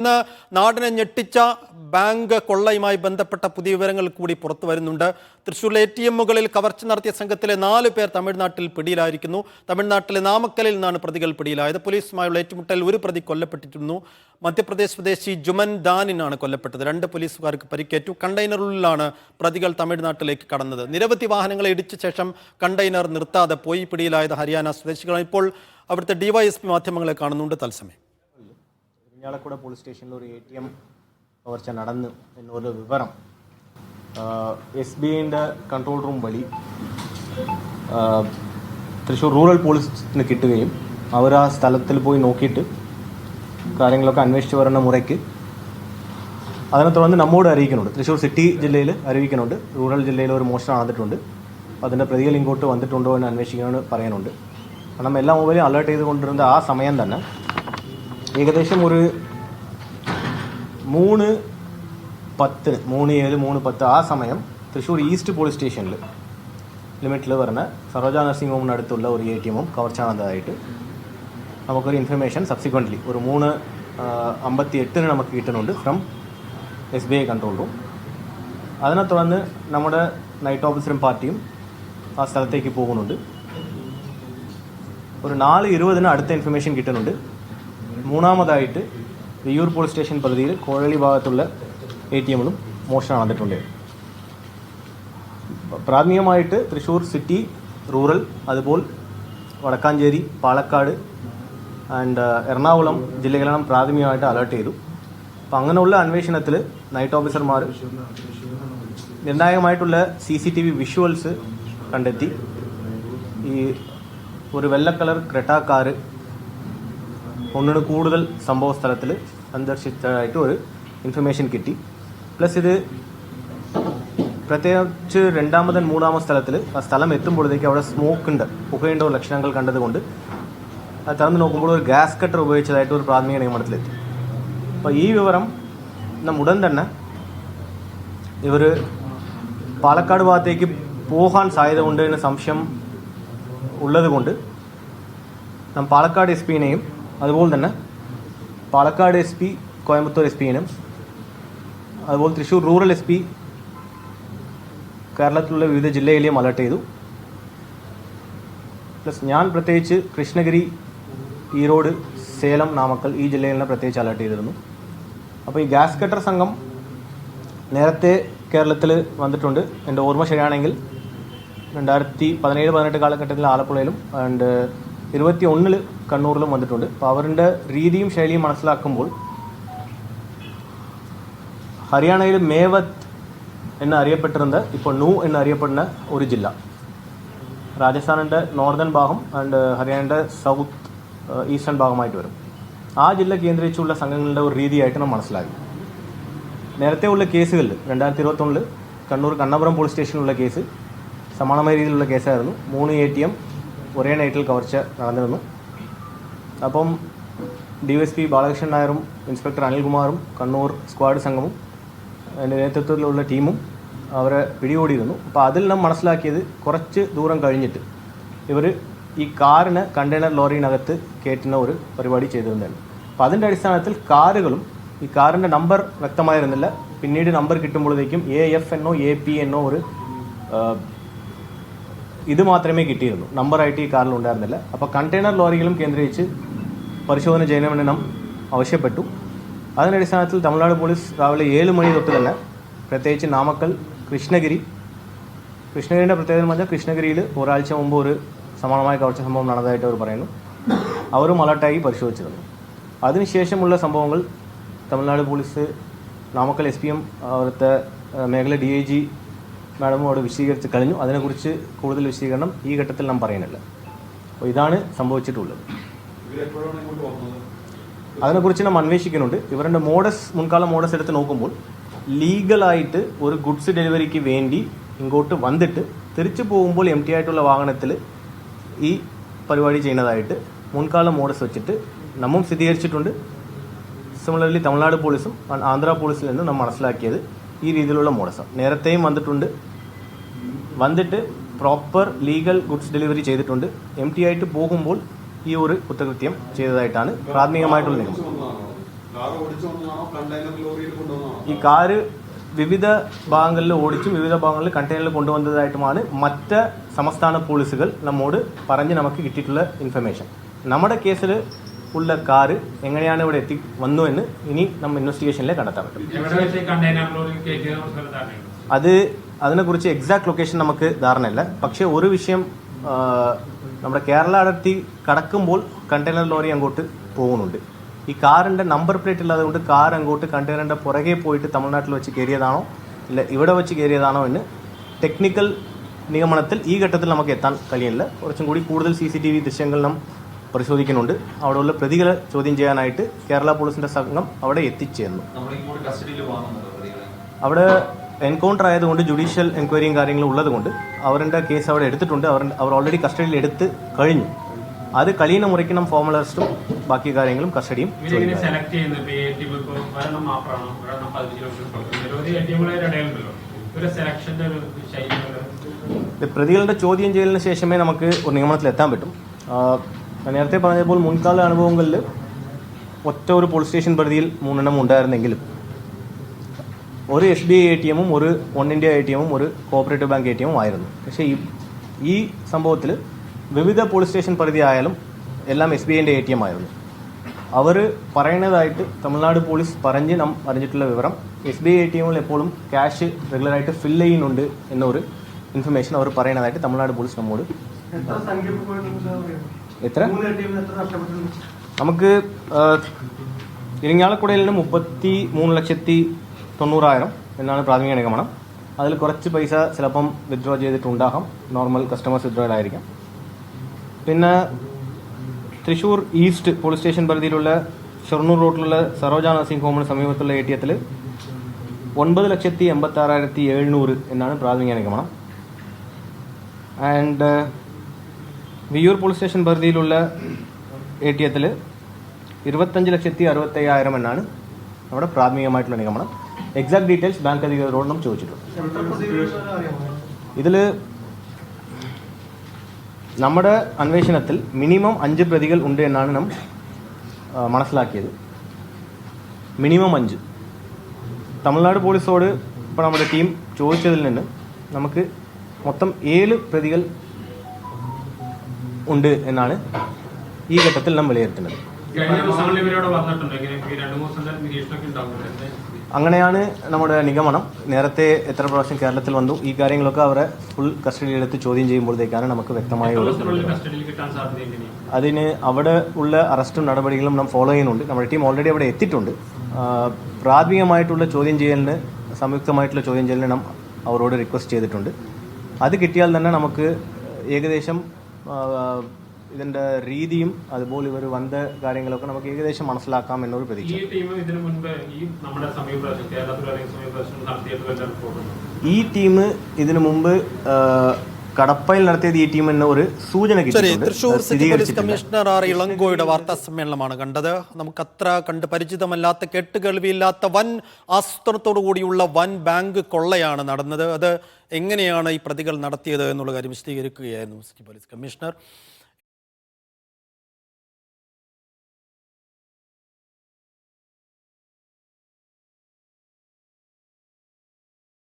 ഇന്ന് നാടിനെ ഞെട്ടിച്ച ബാങ്ക് കൊള്ളയുമായി ബന്ധപ്പെട്ട പുതിയ വിവരങ്ങൾ കൂടി പുറത്തു വരുന്നുണ്ട്. തൃശ്ശൂരിലെ എ ടി എമ്മുകളിൽ കവർച്ച നടത്തിയ സംഘത്തിലെ നാല് പേർ തമിഴ്നാട്ടിൽ പിടിയിലായിരിക്കുന്നു. തമിഴ്നാട്ടിലെ നാമക്കലിൽ നിന്നാണ് പ്രതികൾ പിടിയിലായത്. പോലീസുമായുള്ള ഏറ്റുമുട്ടൽ ഒരു പ്രതി കൊല്ലപ്പെട്ടിരുന്നു. മധ്യപ്രദേശ് സ്വദേശി ജുമൻ ദാനിനാണ് കൊല്ലപ്പെട്ടത്. രണ്ട് പോലീസുകാർക്ക് പരിക്കേറ്റു. കണ്ടെയ്നറിലാണ് പ്രതികൾ തമിഴ്നാട്ടിലേക്ക് കടന്നത്. നിരവധി വാഹനങ്ങളെ ഇടിച്ച ശേഷം കണ്ടെയ്നർ നിർത്താതെ പോയി പിടിയിലായത് ഹരിയാന സ്വദേശികളാണ്. ഇപ്പോൾ അവിടുത്തെ ഡിവൈഎസ്പി മാധ്യമങ്ങളെ കാണുന്നുണ്ട് തത്സമയം. ഇരിഞ്ഞാലക്കുട പോലീസ് സ്റ്റേഷനിൽ ഒരു എ ടി എം കവർച്ച നടന്നു എന്നൊരു വിവരം. എസ് ബി ഐന്റെ കൺട്രോൾ റൂം വഴി തൃശ്ശൂർ റൂറൽ പോലീസിന് കിട്ടുകയും അവർ ആ സ്ഥലത്തിൽ പോയി നോക്കിയിട്ട് കാര്യങ്ങളൊക്കെ അന്വേഷിച്ച് വരുന്ന മുറയ്ക്ക് അതിനെ തുടർന്ന് നമ്മോട് അറിയിക്കുന്നുണ്ട്. തൃശ്ശൂർ സിറ്റി ജില്ലയിൽ അറിയിക്കുന്നുണ്ട്. റൂറൽ ജില്ലയിൽ ഒരു മോഷണം നടന്നിട്ടുണ്ട്. അതിന്റെ പ്രതികൾ ഇങ്ങോട്ട് വന്നിട്ടുണ്ടോ എന്ന് അന്വേഷിക്കണമെന്ന് പറയാനുണ്ട്. കാരണം എല്ലാ മൊബൈലും അലേർട്ട് ചെയ്തുകൊണ്ടിരുന്ന ആ സമയം തന്നെ ഏകദേശം ഒരു മൂന്ന് പത്തിന് മൂന്ന് ഏഴ് മൂന്ന് പത്ത് ആ സമയം തൃശ്ശൂർ ഈസ്റ്റ് പോലീസ് സ്റ്റേഷനിൽ ലിമിറ്റിൽ വരുന്ന സരോജ നഴ്സിംഗ് ഹോമിന് അടുത്തുള്ള ഒരു എ ടി എമ്മും കവർച്ച നടന്നതായിട്ട് നമുക്കൊരു ഇൻഫർമേഷൻ സബ്സിക്വന്റ്ലി ഒരു മൂന്ന് അമ്പത്തി എട്ടിന് നമുക്ക് കിട്ടുന്നുണ്ട് from S B I control room അതിനെ തുടർന്ന് നമ്മുടെ നൈറ്റ് ഓഫീസറും പാർട്ടിയും ആ സ്ഥലത്തേക്ക് പോകുന്നുണ്ട്. ഒരു നാല് ഇരുപതിന് അടുത്ത ഇൻഫർമേഷൻ കിട്ടുന്നുണ്ട്. മൂന്നാമതായിട്ട് വിയ്യൂർ പോലീസ് സ്റ്റേഷൻ പരിധിയിൽ കോഴളി ഭാഗത്തുള്ള എ ടി എമ്മിലും മോഷണം നടന്നിട്ടുണ്ട്. പ്രാഥമികമായിട്ട് തൃശ്ശൂർ സിറ്റി റൂറൽ അതുപോലെ വടക്കാഞ്ചേരി പാലക്കാട് ആൻഡ് എറണാകുളം ജില്ലകളാണ് പ്രാഥമികമായിട്ട് അലേർട്ട് ചെയ്തു. അപ്പം അങ്ങനെയുള്ള അന്വേഷണത്തിൽ നൈറ്റ് ഓഫീസർമാർ നിർണായകമായിട്ടുള്ള C C T V visuals കണ്ടെത്തി. ഈ ഒരു വെള്ള കളർ ക്രെട്ട കാറ് ഒന്നിന് കൂടുതൽ സംഭവ സ്ഥലത്തിൽ സന്ദർശിച്ചതായിട്ട് ഒരു ഇൻഫർമേഷൻ കിട്ടി. പ്ലസ് ഇത് പ്രത്യേകിച്ച് രണ്ടാമതൻ മൂന്നാമത് സ്ഥലത്തിൽ ആ സ്ഥലം എത്തുമ്പോഴത്തേക്ക് അവിടെ സ്മോക്ക് ഉണ്ട്. പുകയുണ്ടോ ലക്ഷണങ്ങൾ കണ്ടതുകൊണ്ട്. അത് തുറന്ന് നോക്കുമ്പോൾ ഒരു ഗ്യാസ് കട്ടർ ഉപയോഗിച്ചതായിട്ട് ഒരു പ്രാഥമിക നിയമനത്തിലെത്തി അപ്പോൾ ഈ വിവരം നാം ഉടൻ തന്നെ ഇവർ പാലക്കാട് ഭാഗത്തേക്ക് പോകാൻ സാധ്യത ഉണ്ട് എന്ന സംശയം ഉള്ളതുകൊണ്ട് നാം പാലക്കാട് എസ് പിനെയും അതുപോലെ തന്നെ Palakkad S P Coimbatore S പിയിനും അതുപോലെ തൃശ്ശൂർ റൂറൽ എസ് പി കേരളത്തിലുള്ള വിവിധ ജില്ലയിലെയും അലർട്ട് ചെയ്തു. പ്ലസ് ഞാൻ പ്രത്യേകിച്ച് കൃഷ്ണഗിരി ഈറോഡ് സേലം നാമക്കൽ ഈ ജില്ലകളിലെ പ്രത്യേകിച്ച് അലർട്ട് ചെയ്തിരുന്നു. അപ്പോൾ ഈ ഗ്യാസ് കട്ടർ സംഘം നേരത്തെ കേരളത്തിൽ വന്നിട്ടുണ്ട്. എന്റെ ഓർമ്മ ശരിയാണെങ്കിൽ രണ്ടായിരത്തി പതിനേഴ് പതിനെട്ട് കാലഘട്ടത്തിൽ ആലപ്പുഴയിലും ആൻഡ് ഇരുപത്തി ഒന്നിൽ കണ്ണൂരിലും വന്നിട്ടുണ്ട്. അപ്പോൾ അവരുടെ രീതിയും ശൈലിയും മനസ്സിലാക്കുമ്പോൾ ഹരിയാനയിൽ മേവത്ത് എന്ന് അറിയപ്പെട്ടിരുന്ന ഇപ്പോൾ നൂ എന്ന് അറിയപ്പെടുന്ന ഒരു ജില്ല. രാജസ്ഥാനിന്റെ നോർത്തേൺ ഭാഗം ആൻഡ് ഹരിയാനയുടെ സൗത്ത് ഈസ്റ്റേൺ ഭാഗമായിട്ട് വരും. ആ ജില്ല കേന്ദ്രീകരിച്ചുള്ള സംഘങ്ങളുടെ ഒരു രീതിയായിട്ട് നമ്മൾ മനസ്സിലാക്കി. നേരത്തെ ഉള്ള കേസുകളിൽ രണ്ടായിരത്തി ഇരുപത്തൊന്നിൽ കണ്ണൂർ കണ്ണപുരം പോലീസ് സ്റ്റേഷനിലുള്ള കേസ് സമാനമായ രീതിയിലുള്ള കേസായിരുന്നു. മൂന്ന് എ ടി എം ഒരേ നൈറ്റിൽ കവർച്ച നടന്നിരുന്നു. അപ്പം ഡി എസ് പി ബാലകൃഷ്ണൻ നായരും ഇൻസ്പെക്ടർ അനിൽകുമാറും കണ്ണൂർ സ്ക്വാഡ് സംഘവും അതിന്റെ നേതൃത്വത്തിലുള്ള ടീമും അവരെ പിടികൂടിയിരുന്നു. അപ്പോൾ അതിൽ നാം മനസ്സിലാക്കിയത് കുറച്ച് ദൂരം കഴിഞ്ഞിട്ട് ഇവർ ഈ കാറിന് കണ്ടെയ്നർ ലോറിയിനകത്ത് കയറ്റുന്ന ഒരു പരിപാടി ചെയ്തിരുന്നതാണ്. അപ്പോൾ അതിന്റെ അടിസ്ഥാനത്തിൽ കാറുകളും ഈ കാറിന്റെ നമ്പർ വ്യക്തമായിരുന്നില്ല. പിന്നീട് നമ്പർ കിട്ടുമ്പോഴത്തേക്കും എ എഫ് എന്നോ എ പി എന്നോ ഒരു ഇത് മാത്രമേ കിട്ടിയിരുന്നു നമ്പറായിട്ട് ഈ കാറിൽ ഉണ്ടായിരുന്നില്ല. അപ്പോൾ കണ്ടെയ്നർ ലോറികളും കേന്ദ്രീകരിച്ച് പരിശോധന ചെയ്യണമെന്ന് ആവശ്യപ്പെട്ടു. അതിന്റെ അടിസ്ഥാനത്തിൽ തമിഴ്നാട് പോലീസ് രാവിലെ ഏഴ് മണി തൊട്ട് തന്നെ പ്രത്യേകിച്ച് നാമക്കൽ കൃഷ്ണഗിരി കൃഷ്ണഗിരിന്റെ പ്രത്യേകത എന്ന് പറഞ്ഞാൽ കൃഷ്ണഗിരിയിൽ ഒരാഴ്ച മുമ്പ് ഒരു സമാനമായ കവർച്ച സംഭവം നടന്നതായിട്ട് അവർ പറയുന്നു. അവരും അലർട്ടായി പരിശോധിച്ചിരുന്നു. അതിനുശേഷമുള്ള സംഭവങ്ങൾ Tamil Nadu police Namakkal S P M അവിടുത്തെ മേഖല ഡി ഐ ജി മാഡമും അവിടെ വിശദീകരിച്ച് കഴിഞ്ഞു. അതിനെക്കുറിച്ച് കൂടുതൽ വിശദീകരണം ഈ ഘട്ടത്തിൽ നാം പറയുന്നില്ല. അപ്പോൾ ഇതാണ് സംഭവിച്ചിട്ടുള്ളത്. അതിനെക്കുറിച്ച് നാം അന്വേഷിക്കുന്നുണ്ട്. ഇവരുടെ മോഡസ് മുൻകാല മോഡസ് എടുത്ത് നോക്കുമ്പോൾ ലീഗലായിട്ട് ഒരു ഗുഡ്സ് ഡെലിവറിക്ക് വേണ്ടി ഇങ്ങോട്ട് വന്നിട്ട് തിരിച്ചു പോകുമ്പോൾ എം ടി ആയിട്ടുള്ള വാഹനത്തിൽ ഈ പരിപാടി ചെയ്യുന്നതായിട്ട് മുൻകാല മോഡസ് വെച്ചിട്ട് നമ്മും സ്ഥിരീകരിച്ചിട്ടുണ്ട്. സിമിലർലി തമിഴ്നാട് പോലീസും ആന്ധ്ര പോലീസിൽ നിന്ന് നാം മനസ്സിലാക്കിയത് ഈ രീതിയിലുള്ള മോഡസം. നേരത്തെയും വന്നിട്ടുണ്ട്. വന്നിട്ട് പ്രോപ്പർ ലീഗൽ ഗുഡ്സ് ഡെലിവറി ചെയ്തിട്ടുണ്ട്. എം ടി ആയിട്ട് പോകുമ്പോൾ ഈ ഒരു കുറ്റകൃത്യം ചെയ്തതായിട്ടാണ് പ്രാഥമികമായിട്ടുള്ള കൊണ്ടുവന്നതാണോ ഈ കാറ് വിവിധ ഭാഗങ്ങളിൽ ഓടിച്ചും വിവിധ ഭാഗങ്ങളിൽ കണ്ടെയ്നറിൽ കൊണ്ടുവന്നതായിട്ടുമാണ് മറ്റ് സംസ്ഥാന പോലീസുകൾ നമ്മോട് പറഞ്ഞ് നമുക്ക് കിട്ടിയിട്ടുള്ള ഇൻഫർമേഷൻ നമ്മുടെ കേസിൽ ഉള്ള കാറ് എങ്ങനെയാണ് ഇവിടെ എത്തി വന്നു എന്ന് ഇനി നമ്മൾ ഇൻവെസ്റ്റിഗേഷനിലെ കണ്ടെത്താൻ പറ്റും. അത് അതിനെക്കുറിച്ച് എക്സാക്ട് ലൊക്കേഷൻ നമുക്ക് ധാരണയില്ല. പക്ഷേ ഒരു വിഷയം നമ്മുടെ കേരള അതിർത്തി കടക്കുമ്പോൾ കണ്ടെയ്നർ ലോറി അങ്ങോട്ട് പോകുന്നുണ്ട്. ഈ കാറിന്റെ നമ്പർ പ്ലേറ്റ് ഇല്ലാതെ കൊണ്ട് കാർ അങ്ങോട്ട് കണ്ടെയ്നറിന്റെ പുറകെ പോയിട്ട് തമിഴ്നാട്ടിൽ വെച്ച് കയറിയതാണോ ഇല്ല ഇവിടെ വെച്ച് കയറിയതാണോ എന്ന് ടെക്നിക്കൽ നിഗമനത്തിൽ ഈ ഘട്ടത്തിൽ നമുക്ക് എത്താൻ കഴിയില്ല കുറച്ചും കൂടി കൂടുതൽ സി സി ടി വി ദൃശ്യങ്ങൾ നാം പരിശോധിക്കുന്നുണ്ട്. അവിടെയുള്ള പ്രതികളെ ചോദ്യം ചെയ്യാനായിട്ട് കേരള പോലീസിന്റെ സംഘം അവിടെ എത്തിച്ചേർന്നു. അവിടെ എൻകൗണ്ടർ ആയതുകൊണ്ട് ജുഡീഷ്യൽ എൻക്വയറിയും കാര്യങ്ങളും ഉള്ളതുകൊണ്ട് അവരുടെ കേസ് അവിടെ എടുത്തിട്ടുണ്ട്. അവർ അവർ ഓൾറെഡി കസ്റ്റഡിയിൽ എടുത്ത് കഴിഞ്ഞു. അത് കളീന മുറിക്കണം ഫോമൽ അറസ്റ്റും ബാക്കി കാര്യങ്ങളും കസ്റ്റഡിയും പ്രതികളുടെ ചോദ്യം ചെയ്യലിന് ശേഷമേ നമുക്ക് ഒരു നിയമനത്തിൽ എത്താൻ പറ്റും ഞാൻ നേരത്തെ പറഞ്ഞപ്പോൾ മുൻകാല അനുഭവങ്ങളിൽ ഒറ്റ ഒരു പോലീസ് സ്റ്റേഷൻ പരിധിയിൽ മൂന്നെണ്ണം ഉണ്ടായിരുന്നെങ്കിലും ഒരു S B I A T എമ്മും ഒരു വൺ ഇന്ത്യ എ ടി എമ്മും ഒരു കോപ്പറേറ്റീവ് ബാങ്ക് എ ടി എമ്മും ആയിരുന്നു. പക്ഷേ ഈ ഈ സംഭവത്തിൽ വിവിധ പോലീസ് സ്റ്റേഷൻ പരിധി ആയാലും എല്ലാം എസ് ബി ഐന്റെ എ ടി എം ആയിരുന്നു. അവർ പറയുന്നതായിട്ട് തമിഴ്നാട് പോലീസ് പറഞ്ഞ് നാം അറിഞ്ഞിട്ടുള്ള വിവരം S B I A T എമ്മിൽ എപ്പോഴും ക്യാഷ് റെഗുലറായിട്ട് ഫിൽ ചെയ്യുന്നുണ്ട് എന്നൊരു ഇൻഫർമേഷൻ അവർ പറയുന്നതായിട്ട് തമിഴ്നാട് പോലീസ് നമ്മോട് എത്ര? നമുക്ക് ഇരിങ്ങാലക്കുടയിൽ മുപ്പത്തി മൂന്ന് ലക്ഷത്തി തൊണ്ണൂറായിരം എന്നാണ് പ്രാഥമിക നിഗമനം. അതിൽ കുറച്ച് പൈസ ചിലപ്പം വിഡ്രോ ചെയ്തിട്ടുണ്ടാകാം. നോർമൽ കസ്റ്റമേഴ്സ് വിത്ഡ്രോയിലായിരിക്കാം പിന്നെ തൃശ്ശൂർ ഈസ്റ്റ് പോലീസ് സ്റ്റേഷൻ പരിധിയിലുള്ള ഷൊർണൂർ റോഡിലുള്ള സരോജ നഴ്സിംഗ് ഹോമിന് സമീപത്തുള്ള എ ടി എത്തിൽ ഒൻപത് ലക്ഷത്തി എൺപത്തി ആറായിരത്തി എഴുന്നൂറ് എന്നാണ് പ്രാഥമിക നിഗമനം. ആൻഡ് വിയൂർ പോലീസ് സ്റ്റേഷൻ പരിധിയിലുള്ള എ ടി എത്തിൽ ഇരുപത്തഞ്ച് ലക്ഷത്തി അറുപത്തയ്യായിരം എന്നാണ് നമ്മുടെ പ്രാഥമികമായിട്ടുള്ള നിഗമനം. എക്സാക്ട് ഡീറ്റെയിൽസ് ബാങ്ക് അധികൃതരോട് നാം ചോദിച്ചിട്ടുണ്ട് ഇതിൽ നമ്മുടെ അന്വേഷണത്തിൽ മിനിമം അഞ്ച് പ്രതികൾ ഉണ്ട് എന്നാണ് നാം മനസ്സിലാക്കിയത്. മിനിമം അഞ്ച്. തമിഴ്നാട് പോലീസോട് ഇപ്പോൾ നമ്മുടെ ടീം ചോദിച്ചതിൽ നിന്ന് നമുക്ക് മൊത്തം ഏഴ് പ്രതികൾ ഉണ്ട് എന്നാണ് ഈ ഘട്ടത്തിൽ നാം വിലയിരുത്തുന്നത്. അങ്ങനെയാണ് നമ്മുടെ നിഗമനം. നേരത്തെ എത്ര പ്രാവശ്യം കേരളത്തിൽ വന്നു ഈ കാര്യങ്ങളൊക്കെ അവരെ ഫുൾ കസ്റ്റഡിയിലെടുത്ത് ചോദ്യം ചെയ്യുമ്പോഴത്തേക്കാണ് നമുക്ക് വ്യക്തമായ അതിന് അവിടെ ഉള്ള അറസ്റ്റും നടപടികളും നാം ഫോളോ ചെയ്യുന്നുണ്ട്. നമ്മുടെ ടീം ഓൾറെഡി അവിടെ എത്തിയിട്ടുണ്ട്. പ്രാഥമികമായിട്ടുള്ള ചോദ്യം ചെയ്യലിന് സംയുക്തമായിട്ടുള്ള ചോദ്യം ചെയ്യലിന് നാം അവരോട് റിക്വസ്റ്റ് ചെയ്തിട്ടുണ്ട്. അത് കിട്ടിയാൽ തന്നെ നമുക്ക് ഏകദേശം ആ, ഇതിന്റെ രീതിയും അതുപോലെ ഇവർ വന്ന കാര്യങ്ങളൊക്കെ നമുക്ക് ഏകദേശം മനസ്സിലാക്കാം എന്നൊരു പ്രതീക്ഷ. ഈ ടീം ഇതിനു മുമ്പ് കടപ്പയിൽ നടത്തിയത് ഈ ടീം എന്ന ഒരു സൂചന ശരി Thrissur city police commissioner R ഇളങ്കോയുടെ വാർത്താ സമ്മേളനമാണ് കണ്ടത്. നമുക്ക് അത്ര കണ്ട് പരിചിതമല്ലാത്ത കേട്ടുകേൾവിയില്ലാത്ത വൻ ആസൂത്രണത്തോടു കൂടിയുള്ള വൻ ബാങ്ക് കൊള്ളയാണ് നടന്നത്. അത് എങ്ങനെയാണ് ഈ പ്രതികൾ നടത്തിയത് എന്നുള്ള കാര്യം വിശദീകരിക്കുകയായിരുന്നു സിറ്റി പോലീസ് കമ്മീഷണർ.